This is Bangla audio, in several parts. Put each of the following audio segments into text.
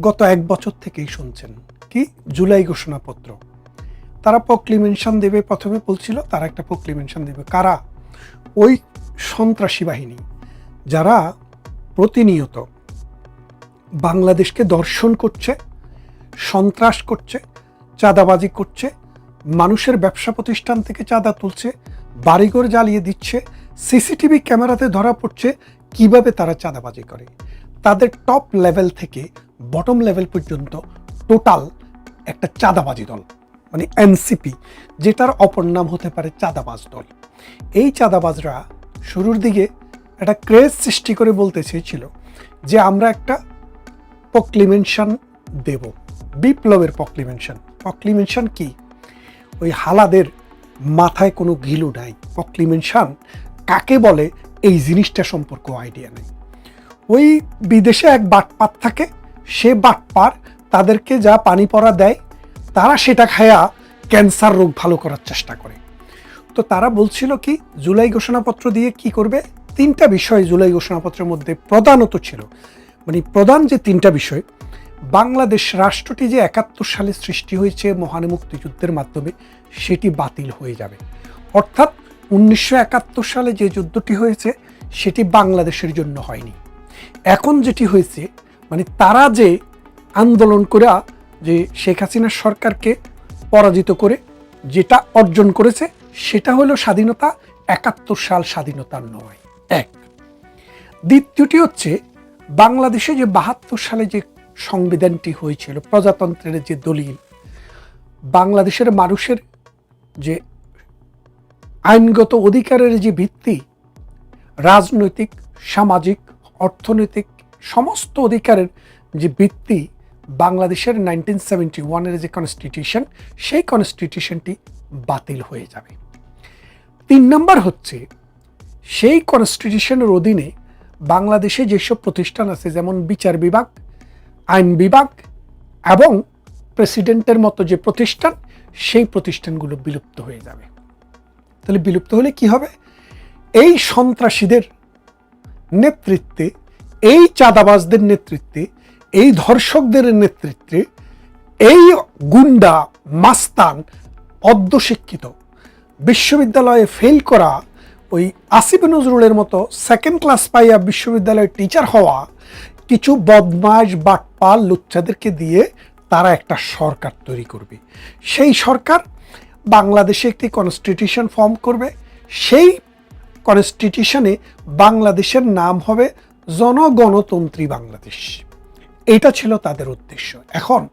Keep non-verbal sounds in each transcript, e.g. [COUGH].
গত এক বছর থেকেই শুনছেন। কি? জুলাই ঘোষণাপত্র। তারা প্রক্লিমেনশন দেবে প্রথমে বলছিল, তারা একটা প্রক্লিমেনশন দেবে। কারা? ওই সন্ত্রাসী বাহিনী। যারা প্রতিনিয়ত বাংলাদেশকে দর্শন করছে, সন্ত্রাস করছে, চাঁদাবাজি করছে, মানুষের ব্যবসা প্রতিষ্ঠান থেকে চাঁদা তুলছে, বাড়িঘর জ্বালিয়ে দিচ্ছে, সিসিটিভি ক্যামেরাতে ধরা পড়ছে, কীভাবে তারা চাঁদাবাজি করে? তাদের টপ লেভেল থেকে বটম লেভেল পর্যন্ত টোটাল একটা চাঁদাবাজি দল মানে এনসিপি যেটার অপর নাম হতে পারে চাঁদাবাজ দল। এই চাঁদাবাজরা শুরুর দিকে একটা ক্রেজ সৃষ্টি করে বলতে চেয়েছিল যে আমরা একটা প্রক্লিমেনশন দেব, বিপ্লবের প্রক্লিমেনশন প্রক্লিমেনশন কি? ওই হালাদের মাথায় কোনো ঘিলু নাই। প্রক্লিমেনশন কাকে বলে? এই জিনিসটা সম্পর্ক আইডিয়া নেই। ওই বিদেশে এক বাটপাত থাকে সে বাটপার তাদেরকে যা পানি পড়া দেয়, তারা সেটা খায়া ক্যান্সার রোগ ভালো করার চেষ্টা করে। তো তারা বলছিল কি, জুলাই ঘোষণাপত্র দিয়ে কি করবে? তিনটা বিষয় জুলাই ঘোষণাপত্রের মধ্যে প্রধানত ছিল। মানে প্রধান যে তিনটা বিষয়, বাংলাদেশ রাষ্ট্রটি যে একাত্তর সালে সৃষ্টি হয়েছে মহান মুক্তিযুদ্ধের মাধ্যমে, সেটি বাতিল হয়ে যাবে। অর্থাৎ উনিশশো একাত্তর সালে যে যুদ্ধটি হয়েছে, সেটি বাংলাদেশের জন্য হয়নি। এখন যেটি হয়েছে মানে তারা যে আন্দোলন করে, যে শেখ হাসিনার সরকারকে পরাজিত করে যেটা অর্জন করেছে, সেটা হলো স্বাধীনতা, একাত্তর সাল স্বাধীনতার নয়। এক। দ্বিতীয়টি হচ্ছে বাংলাদেশে যে বাহাত্তর সালে যে সংবিধানটি হয়েছিল, প্রজাতন্ত্রের যে দলিল, বাংলাদেশের মানুষের যে আইনগত অধিকারের যে ভিত্তি, রাজনৈতিক, সামাজিক, অর্থনৈতিক সমস্ত অধিকারের যে ভিত্তি বাংলাদেশের নাইনটিন সেভেন্টি ওয়ানের যে কনস্টিটিউশন সেই কনস্টিটিউশনটি বাতিল হয়ে যাবে। তিন নম্বর হচ্ছে, সেই কনস্টিটিউশনের অধীনে বাংলাদেশে যেসব প্রতিষ্ঠান আছে, যেমন বিচার বিভাগ, আইন বিভাগ এবং প্রেসিডেন্টের মতো যে প্রতিষ্ঠান, সেই প্রতিষ্ঠানগুলো বিলুপ্ত হয়ে যাবে। তাহলে বিলুপ্ত হলে কি হবে? এই সন্ত্রাসীদের নেতৃত্বে এই চাঁদাবাজদের নেতৃত্বে, এই ধর্ষকদের নেতৃত্বে এই গুন্ডা মাস্তান অর্ধশিক্ষিত বিশ্ববিদ্যালয়ে ফেল করা ওই আসিফ নজরুলের মতো সেকেন্ড ক্লাস পাইয়া বিশ্ববিদ্যালয়ের টিচার হওয়া কিছু বদমাস বাটপাল লুচ্চাদেরকে দিয়ে তারা একটা সরকার তৈরি করবে। সেই সরকার বাংলাদেশে একটি কনস্টিটিউশন ফর্ম করবে। সেই কনস্টিটিউশনে বাংলাদেশের নাম হবে জনগণতন্ত্রী বাংলাদেশ। এটা ছিল তাদের উদ্দেশ্য। এখন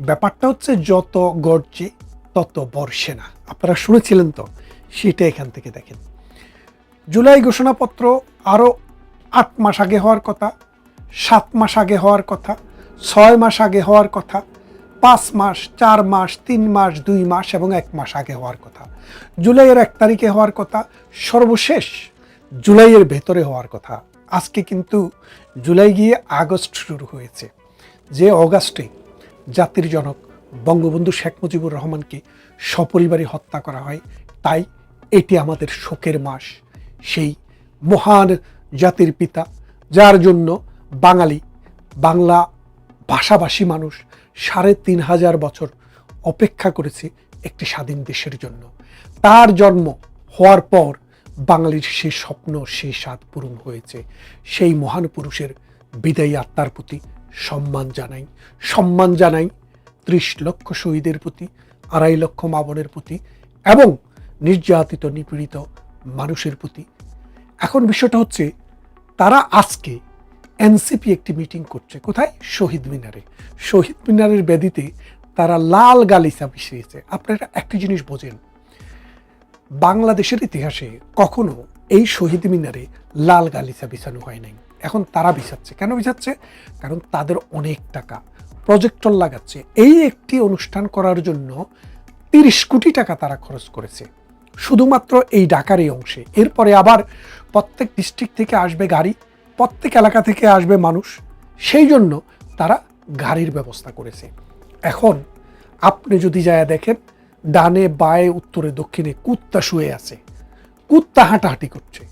ব্যাপারটা হচ্ছে যত গর্জে তত বর্ষে না। আপনারা শুনেছিলেন তো, সেটা এখান থেকে দেখেন। জুলাই ঘোষণাপত্র আরও আট মাস আগে হওয়ার কথা, সাত মাস আগে হওয়ার কথা, ছয় মাস আগে হওয়ার কথা, পাঁচ মাস, চার মাস, তিন মাস, দুই মাস এবং এক মাস আগে হওয়ার কথা। জুলাইয়ের এক তারিখে হওয়ার কথা, সর্বশেষ জুলাইয়ের ভেতরে হওয়ার কথা। আজকে কিন্তু জুলাই গিয়ে আগস্ট শুরু হয়েছে। যে অগাস্টে জাতির জনক বঙ্গবন্ধু শেখ মুজিবুর রহমানকে সপরিবারে হত্যা করা হয়, তাই এটি আমাদের শোকের মাস। সেই মহান জাতির পিতা, যার জন্য বাঙালি, বাংলা ভাষাভাষী মানুষ সাড়ে তিন হাজার বছর অপেক্ষা করেছে একটি স্বাধীন দেশের জন্য। তার জন্ম হওয়ার পর বাঙালির সেই স্বপ্ন সেই স্বাদ পূরণ হয়েছে। সেই মহান পুরুষের বিদায়ী আত্মার প্রতি সম্মান জানাই। সম্মান জানাই ত্রিশ লক্ষ শহীদের প্রতি, আড়াই লক্ষ মাবনের প্রতি এবং নির্যাতিত, নিপীড়িত মানুষের প্রতি। এখন বিষয়টা হচ্ছে, তারা আজকে এনসিপি একটি মিটিং করছে। কোথায়? শহীদ মিনারে। শহীদ মিনারের ব্যাধিতে তারা লাল গালিচা বিছিয়েছে আপনারা একটি জিনিস বোঝেন বাংলাদেশের ইতিহাসে কখনো এই শহীদ মিনারে লাল গালিচা বিছানো হয় নাই। এখন তারা বিছাচ্ছে। কেন বিছাচ্ছে? কারণ তাদের অনেক টাকা। প্রজেক্টর লাগাচ্ছে। এই একটি অনুষ্ঠান করার জন্য তিরিশ কোটি টাকা তারা খরচ করেছে। শুধুমাত্র এই ঢাকার এই অংশে। এরপরে আবার প্রত্যেক ডিস্ট্রিক্ট থেকে আসবে গাড়ি, প্রত্যেক এলাকা থেকে আসবে মানুষ। সেই জন্য তারা গাড়ির ব্যবস্থা করেছে। এখন আপনি যদি যায় দেখেন ডানে বায়ে, উত্তরে দক্ষিণে কুত্তা শুয়ে আছে। কুত্তা হাঁটাহাঁটি করছে।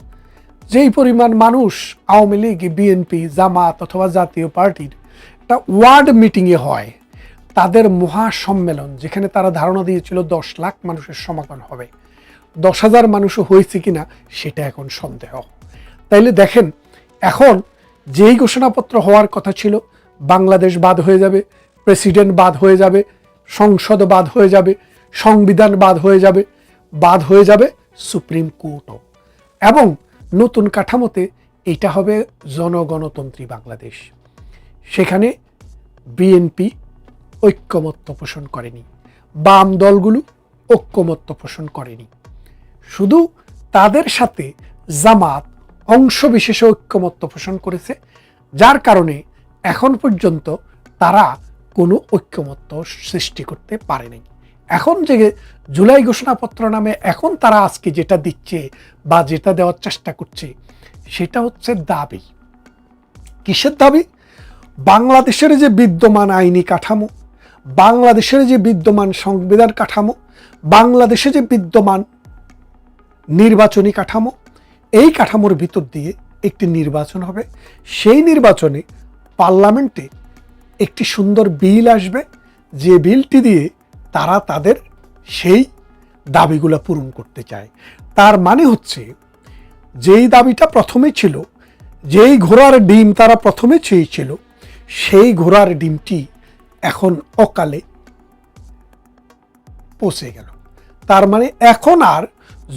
যেই পরিমাণ মানুষ আওয়ামী লীগ বিএনপি জামাত অথবা জাতীয় পার্টির একটা ওয়ার্ড মিটিংয়ে হয়, তাদের মহাসম্মেলন, যেখানে তারা ধারণা দিয়েছিল দশ লাখ মানুষের সমাগম হবে। দশ হাজার মানুষও হয়েছে কিনা, সেটা এখন সন্দেহ। তাইলে দেখেন, এখন যেই ঘোষণাপত্র হওয়ার কথা ছিল, বাংলাদেশ বাদ হয়ে যাবে, প্রেসিডেন্ট বাদ হয়ে যাবে, সংসদ বাদ হয়ে যাবে সংবিধান বাদ হয়ে যাবে, বাদ হয়ে যাবে সুপ্রিম কোর্টও। এবং নতুন কাঠামোতে এটা হবে জনগণতন্ত্রী বাংলাদেশ। সেখানে বিএনপি ঐক্যমত্য পোষণ করেনি। বাম দলগুলো ঐক্যমত্য পোষণ করেনি। শুধু তাদের সাথে জামাত অংশ বিশেষে ঐক্যমত্য পোষণ করেছে, যার কারণে এখন পর্যন্ত তারা কোনো ঐক্যমত্য সৃষ্টি করতে পারেনি। এখন যে জুলাই ঘোষণাপত্র নামে এখন তারা আজকে যেটা দিচ্ছে বা যেটা দেওয়ার চেষ্টা করছে, সেটা হচ্ছে দাবি। কিসের দাবি? বাংলাদেশের যে বিদ্যমান আইনি কাঠামো, বাংলাদেশের যে বিদ্যমান সংবিধান কাঠামো, বাংলাদেশে যে বিদ্যমান নির্বাচনী কাঠামো, এই কাঠামোর ভিতর দিয়ে একটি নির্বাচন হবে। সেই নির্বাচনে পার্লামেন্টে একটি সুন্দর বিল আসবে। যে বিলটি দিয়ে তারা তাদের সেই দাবিগুলো পূরণ করতে চায়। তার মানে হচ্ছে, যেই দাবিটা প্রথমে ছিল, যেই ঘোড়ার ডিম তারা প্রথমে চেয়েছিল, সেই ঘোড়ার ডিমটি এখন অকালে পৌঁছে গেল। তার মানে এখন আর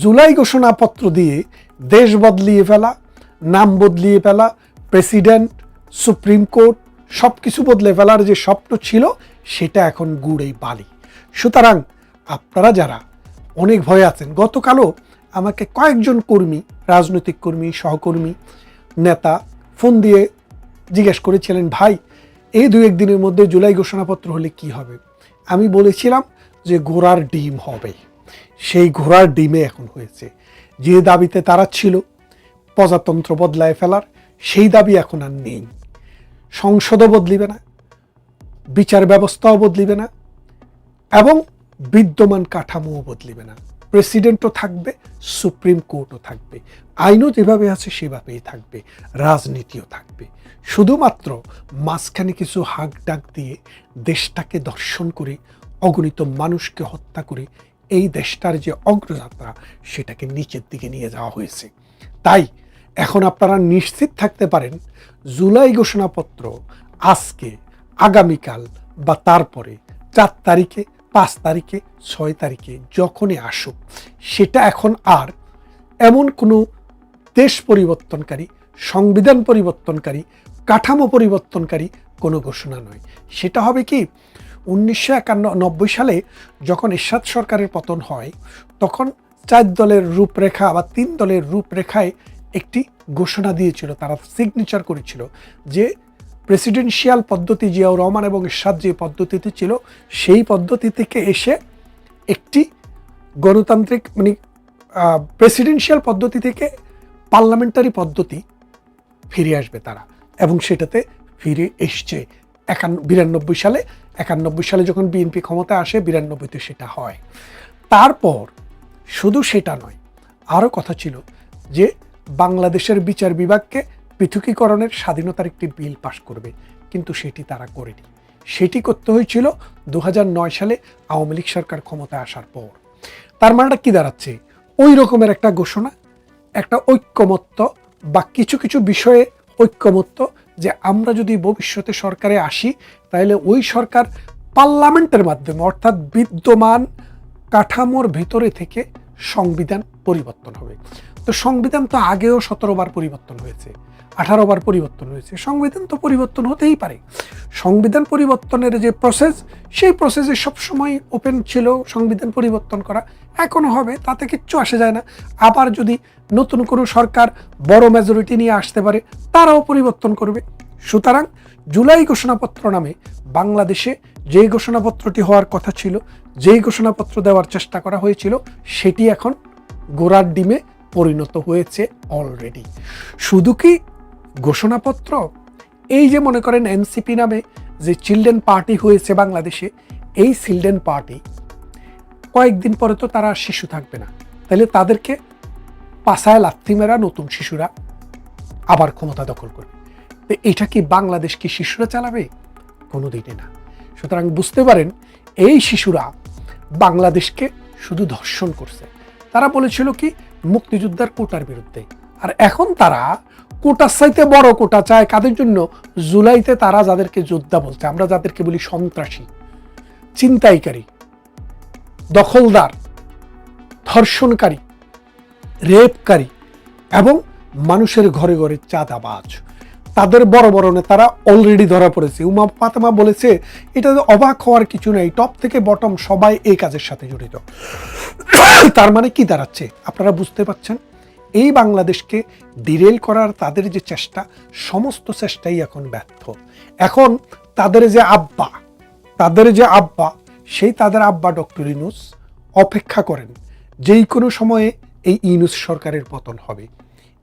জুলাই ঘোষণাপত্র দিয়ে দেশ বদলিয়ে ফেলা, নাম বদলিয়ে ফেলা, প্রেসিডেন্ট, সুপ্রিম কোর্ট সব কিছু বদলে ফেলার যে স্বপ্ন ছিল, সেটা এখন গুড়েই বালি। সুতরাং আপনারা যারা অনেক ভয়ে আছেন, গতকালও আমাকে কয়েকজন কর্মী, রাজনৈতিক কর্মী, সহকর্মী, নেতা ফোন দিয়ে জিজ্ঞেস করেছিলেন, ভাই, এই দু একদিনের মধ্যে জুলাই ঘোষণাপত্র হলে কি হবে? আমি বলেছিলাম যে ঘোড়ার ডিম হবে। সেই ঘোড়ার ডিমে এখন হয়েছে। যে দাবিতে তারা ছিল, প্রজাতন্ত্র বদলায় ফেলার, সেই দাবি এখন আর নেই। সংসদও বদলিবে না, বিচার ব্যবস্থাও বদলিবে না এবং বিদ্যমান কাঠামোও বদলিবে না। প্রেসিডেন্টও থাকবে, সুপ্রিম কোর্টও থাকবে। আইনও যেভাবে আছে, সেভাবেই থাকবে। রাজনীতিও থাকবে। শুধুমাত্র মাঝখানে কিছু হাক ডাক দিয়ে দেশটাকে দর্শন করে, অগণিত মানুষকে হত্যা করে, এই দেশটার যে অগ্রযাত্রা, সেটাকে নিচের দিকে নিয়ে যাওয়া হয়েছে। তাই এখন আপনারা নিশ্চিত থাকতে পারেন, জুলাই ঘোষণাপত্র আজকে, আগামীকাল বা তারপরে, চার তারিখে পাঁচ তারিখে, ছয় তারিখে যখনই আসুক, সেটা এখন আর এমন কোনো দেশ পরিবর্তনকারী, সংবিধান পরিবর্তনকারী, কাঠামো পরিবর্তনকারী কোনো ঘোষণা নয়। সেটা হবে কি, উনিশশো একান্ন, নব্বই সালে যখন এরশাদ সরকারের পতন হয়, তখন চার দলের রূপরেখা বা তিন দলের রূপরেখায় একটি ঘোষণা দিয়েছিল, তারা সিগনেচার করেছিল যে প্রেসিডেন্সিয়াল পদ্ধতি জিয়াউর রহমান এবং এরশাদ যে পদ্ধতিতে ছিল, সেই পদ্ধতি থেকে এসে একটি গণতান্ত্রিক মানে প্রেসিডেন্সিয়াল পদ্ধতি থেকে পার্লামেন্টারি পদ্ধতি ফিরে আসবে তারা এবং সেটাতে ফিরে এসছে। একান্ন বিরানব্বই সালে, একানব্বই সালে যখন বিএনপি ক্ষমতায় আসে, বিরানব্বইতে সেটা হয়। তারপর শুধু সেটা নয় আরও কথা ছিল যে বাংলাদেশের বিচার বিভাগকে পৃথকীকরণের স্বাধীনতার একটি বিল পাশ করবে, কিন্তু সেটি তারা করেনি। সেটি করতে হয়েছিল দু হাজার নয় সালে আওয়ামী লীগ সরকার ক্ষমতায় আসার পর। তার মানেটা কি দাঁড়াচ্ছে? ওই রকমের একটা ঘোষণা, একটা ঐক্যমত্য বা কিছু কিছু বিষয়ে ঐক্যমত্য যে আমরা যদি ভবিষ্যতে সরকারে আসি, তাহলে ওই সরকার পার্লামেন্টের মাধ্যমে, অর্থাৎ বিদ্যমান কাঠামোর ভেতরে থেকে সংবিধান পরিবর্তন হবে। তো সংবিধান তো আগেও সতেরো বার পরিবর্তন হয়েছে আঠারো বার পরিবর্তন হয়েছে। সংবিধান তো পরিবর্তন হতেই পারে। সংবিধান পরিবর্তনের যে প্রসেস সেই প্রসেসে সবসময় ওপেন ছিল সংবিধান পরিবর্তন করা। এখনও হবে তাতে কিচ্ছু আসে যায় না। আবার যদি নতুন কোনো সরকার বড় মেজরিটি নিয়ে আসতে পারে, তারাও পরিবর্তন করবে। সুতরাং জুলাই ঘোষণাপত্র নামে বাংলাদেশে যেই ঘোষণাপত্রটি হওয়ার কথা ছিল, যেই ঘোষণাপত্র দেওয়ার চেষ্টা করা হয়েছিল, সেটি এখন গোড়ার ডিমে পরিণত হয়েছে অলরেডি শুধু কি ঘোষণাপত্র? এই যে মনে করেন এনসিপি নামে যে চিলড্রেন পার্টি হয়েছে বাংলাদেশে, এই চিলড্রেন পার্টি কয়েকদিন পরে তো তারা শিশু থাকবে না। তাহলে তাদেরকে পাশায় লাথি মেরা নতুন শিশুরা আবার ক্ষমতা দখল করবে। তো এটা কি বাংলাদেশ কি শিশুরা চালাবে? কোনো দিনে না। সুতরাং বুঝতে পারেন, এই শিশুরা বাংলাদেশকে শুধু ধর্ষণ করছে। তারা বলেছিল কি মুক্তিযোদ্ধার কোটার বিরুদ্ধে। আর এখন তারা কোটার চাইতে বড় কোটা চায় কাদের জন্য? জুলাইতে তারা যাদেরকে যোদ্ধা বলছে, আমরা যাদেরকে বলি সন্ত্রাসী চিন্তাইকারী দখলদার, ধর্ষণকারী, রেপকারী এবং মানুষের ঘরে ঘরে চাঁদাবাজ। তাদের বড় বড় নেতারা অলরেডি ধরা পড়েছে। উমা পাতেমা বলেছে, এটা অবাক হওয়ার কিছু নেই টপ থেকে বটম সবাই এই কাজের সাথে জড়িত। [COUGHS] তার মানে কি দাঁড়াচ্ছে? আপনারা বুঝতে পারছেন এই বাংলাদেশকে ডিরেল করার তাদের যে চেষ্টা, সমস্ত চেষ্টাই এখন ব্যর্থ। এখন তাদের যে আব্বা, তাদের যে আব্বা, সেই তাদের আব্বা ডক্টর ইনুস অপেক্ষা করেন যেই কোনো সময়ে এই ইনুস সরকারের পতন হবে।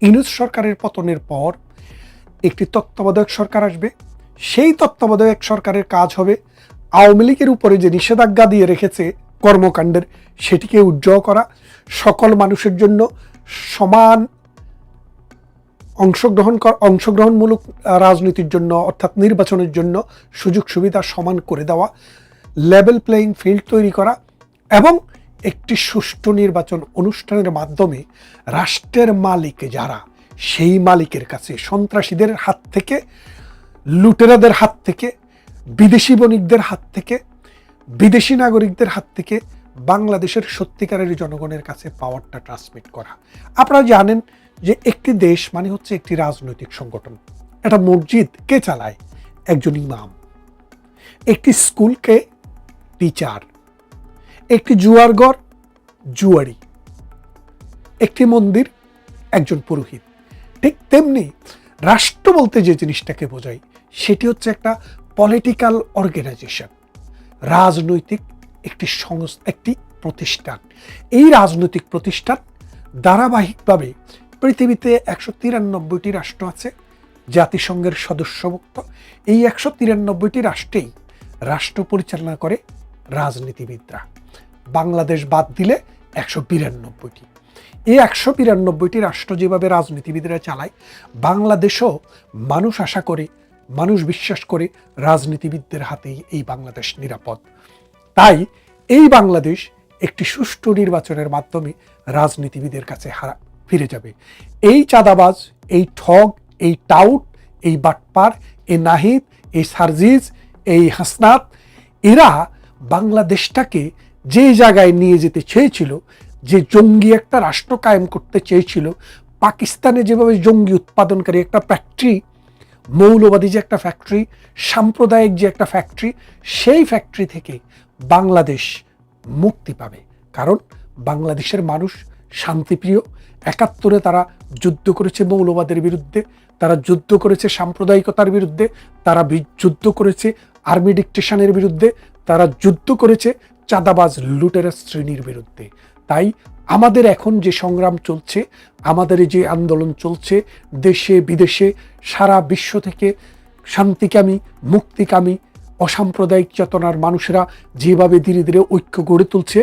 ইনুস সরকারের পতনের পর একটি তত্ত্বাবধায়ক সরকার আসবে। সেই তত্ত্বাবধায়ক সরকারের কাজ হবে আওয়ামী লীগের উপরে যে নিষেধাজ্ঞা দিয়ে রেখেছে কর্মকাণ্ডের, সেটিকে উজ্জ্বল করা, সকল মানুষের জন্য সমান অংশগ্রহণ কর, অংশগ্রহণমূলক রাজনীতির জন্য, অর্থাৎ নির্বাচনের জন্য সুযোগ সুবিধা সমান করে দেওয়া লেভেল প্লেয়িং ফিল্ড তৈরি করা এবং একটি সুষ্ঠু নির্বাচন অনুষ্ঠানের মাধ্যমে রাষ্ট্রের মালিক যারা, সেই মালিকের কাছে, সন্ত্রাসীদের হাত থেকে, লুটেরাদের হাত থেকে, বিদেশি বণিকদের হাত থেকে বিদেশি নাগরিকদের হাত থেকে বাংলাদেশের সত্যিকারের জনগণের কাছে পাওয়ারটা ট্রান্সমিট করা। আপনারা জানেন যে একটি দেশ মানে হচ্ছে একটি রাজনৈতিক সংগঠন। একটা মসজিদ কে চালায়? একজন ইমাম। একটি স্কুলকে টিচার একটি জুয়ারঘর জুয়ারি। একটি মন্দির? একজন পুরোহিত। ঠিক তেমনি রাষ্ট্র বলতে যে জিনিসটাকে বোঝায়, সেটি হচ্ছে একটা পলিটিক্যাল অর্গানাইজেশন রাজনৈতিক একটি সংস্থা, একটি প্রতিষ্ঠান। এই রাজনৈতিক প্রতিষ্ঠান ধারাবাহিকভাবে পৃথিবীতে একশো তিরানব্বইটি রাষ্ট্র আছে, জাতিসংঘের সদস্যভুক্ত। এই একশো তিরানব্বইটি রাষ্ট্রেই রাষ্ট্র পরিচালনা করে রাজনীতিবিদরা। বাংলাদেশ বাদ দিলে একশো বিরানব্বইটি। এই একশো বিরানব্বইটি রাষ্ট্র যেভাবে রাজনীতিবিদরা চালায়, বাংলাদেশও মানুষ আশা করে মানুষ বিশ্বাস করে রাজনীতিবিদদের হাতেই এই বাংলাদেশ নিরাপদ। তাই এই বাংলাদেশ একটি সুষ্ঠু নির্বাচনের মাধ্যমে রাজনীতিবিদের কাছে হারা ফিরে যাবে। এই চাঁদাবাজ, এই ঠগ, এই টাউট, এই বাটপার, এই নাহিদ, এই সার্জিজ এই হাসনাত, এরা বাংলাদেশটাকে যে জায়গায় নিয়ে যেতে চেয়েছিল, যে জঙ্গি একটা রাষ্ট্র কায়েম করতে চেয়েছিল, পাকিস্তানে যেভাবে জঙ্গি উৎপাদনকারী একটা ফ্যাক্টরি মৌলবাদী যে একটা ফ্যাক্টরি সাম্প্রদায়িক যে একটা ফ্যাক্টরি সেই ফ্যাক্টরি থেকে বাংলাদেশ মুক্তি পাবে। কারণ বাংলাদেশের মানুষ শান্তিপ্রিয়, একাত্তরে তারা যুদ্ধ করেছে মৌলবাদের বিরুদ্ধে, তারা যুদ্ধ করেছে সাম্প্রদায়িকতার বিরুদ্ধে, তারা যুদ্ধ করেছে আর্মি ডিকটেশনের বিরুদ্ধে, তারা যুদ্ধ করেছে চাঁদাবাজ লুটেরা শ্রেণির বিরুদ্ধে। তাই আমাদের এখন যে সংগ্রাম চলছে, আমাদের যে আন্দোলন চলছে, দেশে, বিদেশে, সারা বিশ্ব থেকে শান্তিকামী, মুক্তিকামী, অসাম্প্রদায়িক চেতনার মানুষেরা যেভাবে ধীরে ধীরে ঐক্য গড়ে তুলছে,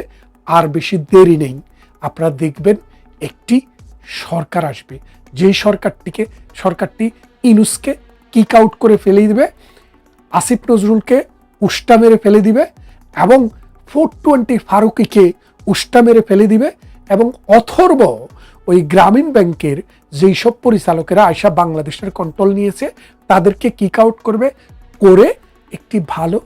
আর বেশি দেরি নেই। আপনারা দেখবেন একটি সরকার আসবে। যেই সরকারটিকে, সরকারটি ইনুসকে কিক আউট করে ফেলে দিবে, আসিফ নজরুলকে উষ্টা মেরে ফেলে দিবে এবং ফোর টোয়েন্টি ফারুকিকে উষ্টা মেরে ফেলে দিবে। এবং অথর্ব ওই গ্রামীণ ব্যাংকের যেই সব পরিচালকেরা আয়সা বাংলাদেশের কন্ট্রোল নিয়েছে, তাদেরকে কিক আউট করবে করে একটি ভালো,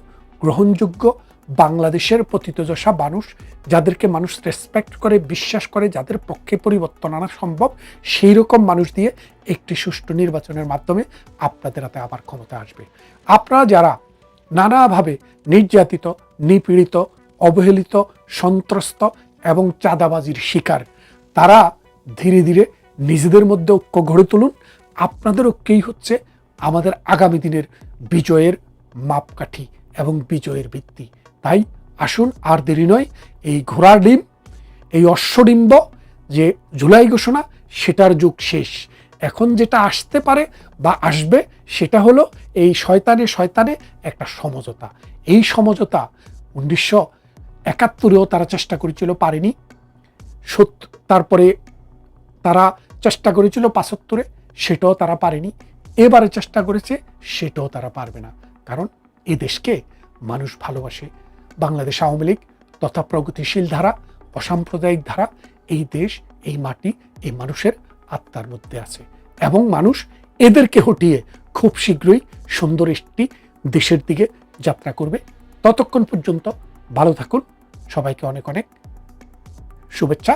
গ্রহণযোগ্য বাংলাদেশের পতিতযশা মানুষ যাদেরকে মানুষ রেসপেক্ট করে, বিশ্বাস করে, যাদের পক্ষে পরিবর্তন আনা সম্ভব সেই রকম মানুষ দিয়ে একটি সুষ্ঠু নির্বাচনের মাধ্যমে আপনাদের হাতে আবার ক্ষমতা আসবে। আপনারা যারা নানাভাবে নির্যাতিত, নিপীড়িত, অবহেলিত, সন্ত্রস্ত এবং চাঁদাবাজির শিকার। তারা ধীরে ধীরে নিজেদের মধ্যে ঐক্য গড়ে তুলুন। আপনাদের ঐক্যই হচ্ছে আমাদের আগামী দিনের বিজয়ের মাপকাঠি এবং বিজয়ের ভিত্তি। তাই আসুন আর দেরি নয়, এই ঘোড়ার ডিম, এই অশ্বডিম্ব যে জুলাই ঘোষণা, সেটার যুগ শেষ। এখন যেটা আসতে পারে বা আসবে, সেটা হলো এই শয়তানে শয়তানে একটা সমঝোতা। এই সমঝোতা উনিশশো একাত্তরেও তারা চেষ্টা করেছিল পারেনি। সত্য, তারপরে তারা চেষ্টা করেছিল পাঁচাত্তরে, সেটাও তারা পারেনি। এবারে চেষ্টা করেছে, সেটাও তারা পারবে না। কারণ এ দেশকে মানুষ ভালোবাসে। বাংলাদেশ আওয়ামী লীগ তথা প্রগতিশীল ধারা, অসাম্প্রদায়িক ধারা, এই দেশ, এই মাটি, এই মানুষের আত্মার মধ্যে আছে। এবং মানুষ এদেরকে হটিয়ে খুব শীঘ্রই সুন্দর একটি দেশের দিকে যাত্রা করবে। ততক্ষণ পর্যন্ত ভালো থাকুন। সবাইকে অনেক অনেক শুভেচ্ছা।